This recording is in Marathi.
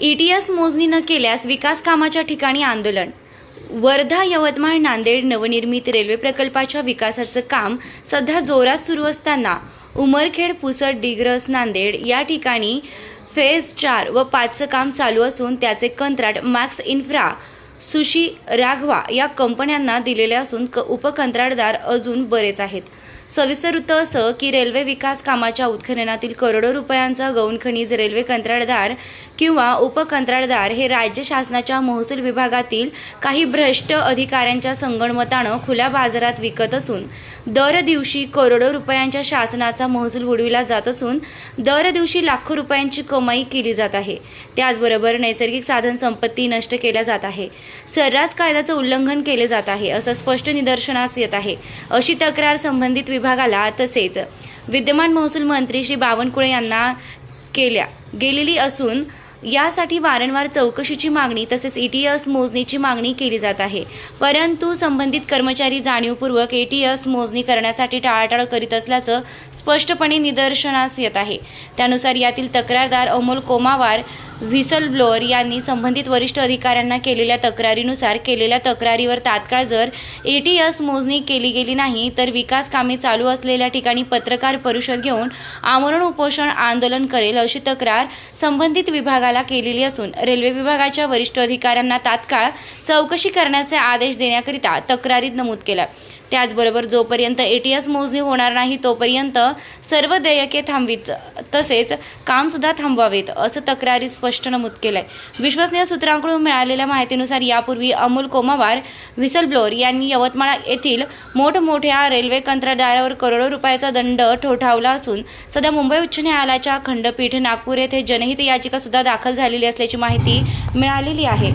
ईटीएस मोजणी न केल्यास विकास कामाच्या ठिकाणी आंदोलन. वर्धा यवतमाळ नांदेड नवनिर्मित रेल्वे प्रकल्पाच्या विकासाचं काम सध्या जोरात सुरू असताना उमरखेड पुसद डिग्रस नांदेड या ठिकाणी फेज चार व पाचचं काम चालू असून त्याचे कंत्राट मॅक्स इन्फ्रा सुशी राघवा या कंपन्यांना दिलेले असून क उपकंत्राटदार अजून बरेच आहेत. सविस्तर वृत्त असं की रेल्वे विकास कामाच्या उत्खननातील करोडो रुपयांचा गौण खनिज रेल्वे कंत्राटदार किंवा उपकंत्राटदार हे राज्य शासनाच्या महसूल विभागातील काही भ्रष्ट अधिकाऱ्यांच्या संगणमतानं खुल्या बाजारात विकत असून दर दिवशी करोडो रुपयांच्या शासनाचा महसूल बुडविला जात असून दर दिवशी लाखो रुपयांची कमाई केली जात आहे. त्याचबरोबर नैसर्गिक साधन संपत्ती नष्ट केल्या जात आहे. सर्रास कायद्याचं उल्लंघन केले जात आहे असं स्पष्ट निदर्शनास येत आहे. अशी तक्रार संबंधित विभागाला तसेच विद्यमान महसूल मंत्री श्री बावनकुळे यांना केल्या गेलेली असून यासाठी वारंवार चौकशीची मागणी तसेच एटीएस मोजणीची मागणी केली जात आहे. परंतु संबंधित कर्मचारी जाणीवपूर्वक एटीएस मोजणी करण्यासाठी टाळाटाळ करीत असल्याचं स्पष्टपणे निदर्शनास येत आहे. त्यानुसार यातील तक्रारदार अमोल कोमावार व्हिसल ब्लोअर यांनी संबंधित वरिष्ठ अधिकाऱ्यांना केलेल्या तक्रारीनुसार केलेल्या तक्रारीवर तात्काळ जर ए टी एस मोजणी केली गेली नाही तर विकास कामे चालू असलेल्या ठिकाणी पत्रकार परिषद घेऊन आमरण उपोषण आंदोलन करेल अशी तक्रार संबंधित विभागाला केलेली असून रेल्वे विभागाच्या वरिष्ठ अधिकाऱ्यांना तात्काळ चौकशी करण्याचे आदेश देण्याकरिता तक्रारीत नमूद केला. त्याचबरोबर जोपर्यंत ए टी एस मोजणी होणार नाही तोपर्यंत सर्व देयके थांबवीत तसेच कामसुद्धा थांबवावेत असं तक्रारीत स्पष्ट नमूद केलं आहे विश्वसनीय सूत्रांकडून मिळालेल्या माहितीनुसार यापूर्वी अमोल कोमावार व्हिसलब्लोअर यांनी यवतमाळ येथील मोठमोठ्या रेल्वे कंत्राटदारावर करोडो रुपयाचा दंड ठोठावला असून सध्या मुंबई उच्च न्यायालयाच्या खंडपीठ नागपूर येथे जनहित याचिका सुद्धा दाखल झालेली असल्याची माहिती मिळालेली आहे.